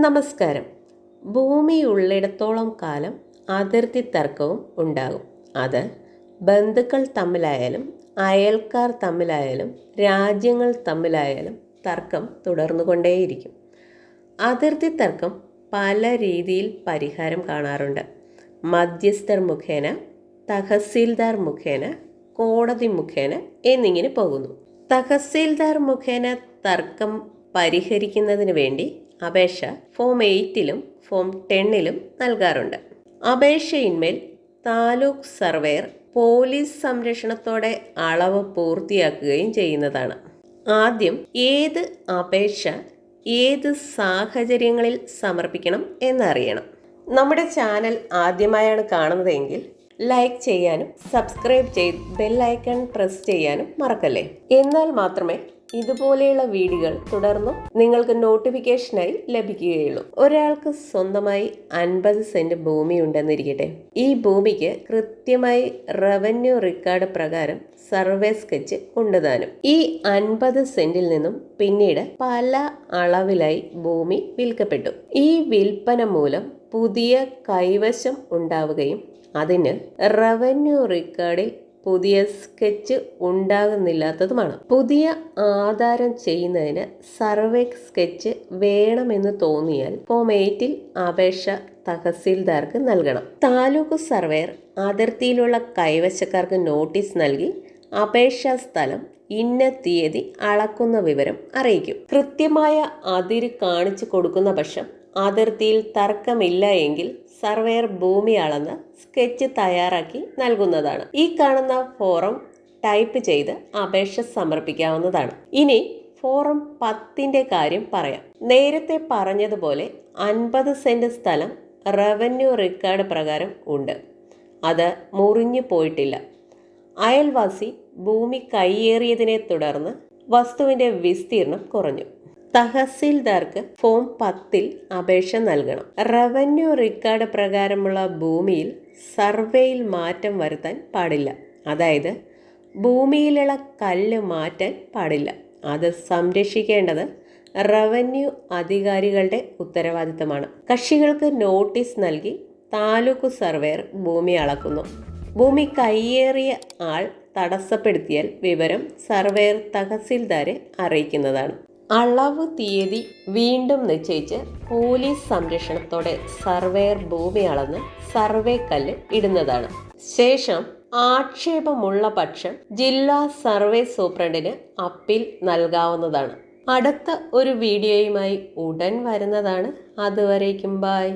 നമസ്കാരം. ഭൂമി ഉള്ളിടത്തോളം കാലം അതിർത്തി തർക്കവും ഉണ്ടാകും. അത് ബന്ധുക്കൾ തമ്മിലായാലും അയൽക്കാർ തമ്മിലായാലും രാജ്യങ്ങൾ തമ്മിലായാലും തർക്കം തുടർന്നുകൊണ്ടേയിരിക്കും. അതിർത്തി തർക്കം പല രീതിയിൽ പരിഹാരം കാണാറുണ്ട്. മധ്യസ്ഥർ മുഖേന തഹസീൽദാർ മുഖേന കോടതി മുഖേന എന്നിങ്ങനെ പോകുന്നു. തഹസീൽദാർ മുഖേന തർക്കം പരിഹരിക്കുന്നതിന് വേണ്ടി അപേക്ഷ ഫോം എയ്റ്റിലും ഫോം ടെന്നിലും നൽകാറുണ്ട്. അപേക്ഷയിന്മേൽ താലൂക്ക് സർവേർ പോലീസ് സംരക്ഷണത്തോടെ അളവ് പൂർത്തിയാക്കുകയും ചെയ്യുന്നതാണ്. ആദ്യം ഏത് അപേക്ഷ ഏത് സാഹചര്യങ്ങളിൽ സമർപ്പിക്കണം എന്നറിയണം. നമ്മുടെ ചാനൽ ആദ്യമായാണ് കാണുന്നതെങ്കിൽ ലൈക്ക് ചെയ്യാനും സബ്സ്ക്രൈബ് ചെയ്ത് ബെല്ലൈക്കൺ പ്രസ് ചെയ്യാനും മറക്കല്ലേ? എന്നാൽ മാത്രമേ ഇതുപോലെയുള്ള വീഡിയോകൾ തുടർന്നും നിങ്ങൾക്ക് നോട്ടിഫിക്കേഷനായി ലഭിക്കുകയുള്ളൂ. ഒരാൾക്ക് സ്വന്തമായി അൻപത് സെന്റ് ഭൂമി ഉണ്ടെന്നിരിക്കട്ടെ ഈ ഭൂമിക്ക് കൃത്യമായി റവന്യൂ റെക്കോർഡ് പ്രകാരം സർവേ സ്കെച്ച് ഉണ്ടതാനും ഈ അൻപത് സെന്റിൽ നിന്നും പിന്നീട് പല അളവിലായി ഭൂമി വിൽക്കപ്പെട്ടു. ഈ വിൽപ്പന മൂലം പുതിയ കൈവശം ഉണ്ടാവുകയും അതിന് റവന്യൂ റെക്കോർഡിൽ പുതിയ സ്കെച്ച് ഉണ്ടാകുന്നില്ലാത്തതുമാണ്. പുതിയ ആധാരം ചെയ്യുന്നതിന് സർവേ സ്കെച്ച് വേണമെന്ന് തോന്നിയാൽ ഫോം എയ്റ്റിൽ അപേക്ഷ തഹസീൽദാർക്ക് നൽകണം. താലൂക്ക് സർവേർ അതിർത്തിയിലുള്ള കൈവശക്കാർക്ക് നോട്ടീസ് നൽകി അപേക്ഷാ സ്ഥലം ഇന്ന തീയതി അളക്കുന്ന വിവരം അറിയിക്കും. കൃത്യമായ അതിര് കാണിച്ചു കൊടുക്കുന്ന പക്ഷം അതിർത്തിയിൽ തർക്കമില്ല എങ്കിൽ സർവേയർ ഭൂമി അളന്ന് സ്കെച്ച് തയ്യാറാക്കി നൽകുന്നതാണ്. ഈ കാണുന്ന ഫോറം ടൈപ്പ് ചെയ്ത് അപേക്ഷ സമർപ്പിക്കാവുന്നതാണ്. ഇനി ഫോറം പത്തിന്റെ കാര്യം പറയാം. നേരത്തെ പറഞ്ഞതുപോലെ അൻപത് സെന്റ് സ്ഥലം റവന്യൂ റെക്കോർഡ് പ്രകാരം ഉണ്ട്. അത് മുറിഞ്ഞു പോയിട്ടില്ല. അയൽവാസി ഭൂമി കൈയേറിയതിനെ തുടർന്ന് വസ്തുവിന്റെ വിസ്തീർണം കുറഞ്ഞു. തഹസീൽദാർക്ക് ഫോം പത്തിൽ അപേക്ഷ നൽകണം. റവന്യൂ റെക്കോർഡ് പ്രകാരമുള്ള ഭൂമിയിൽ സർവേയിൽ മാറ്റം വരുത്താൻ പാടില്ല. അതായത് ഭൂമിയിലുള്ള കല്ല് മാറ്റാൻ പാടില്ല. അത് സംരക്ഷിക്കേണ്ടത് റവന്യൂ അധികാരികളുടെ ഉത്തരവാദിത്തമാണ്. കക്ഷികൾക്ക് നോട്ടീസ് നൽകി താലൂക്ക് സർവേയർ ഭൂമി അളക്കുന്നു. ഭൂമി കയ്യേറിയ ആൾ തടസ്സപ്പെടുത്തിയാൽ വിവരം സർവേയർ തഹസിൽദാരെ അറിയിക്കുന്നതാണ്. അളവ് തീയതി വീണ്ടും നിശ്ചയിച്ച് പോലീസ് സംരക്ഷണത്തോടെ സർവേർ ഭൂമി അളന്ന് സർവേ കല്ല് ഇടുന്നതാണ്. ശേഷം ആക്ഷേപമുള്ള പക്ഷം ജില്ലാ സർവേ സൂപ്രണ്ടിന് അപ്പീൽ നൽകാവുന്നതാണ്. അടുത്ത ഒരു വീഡിയോയുമായി ഉടൻ വരുന്നതാണ്. അതുവരേക്കും ബായ്.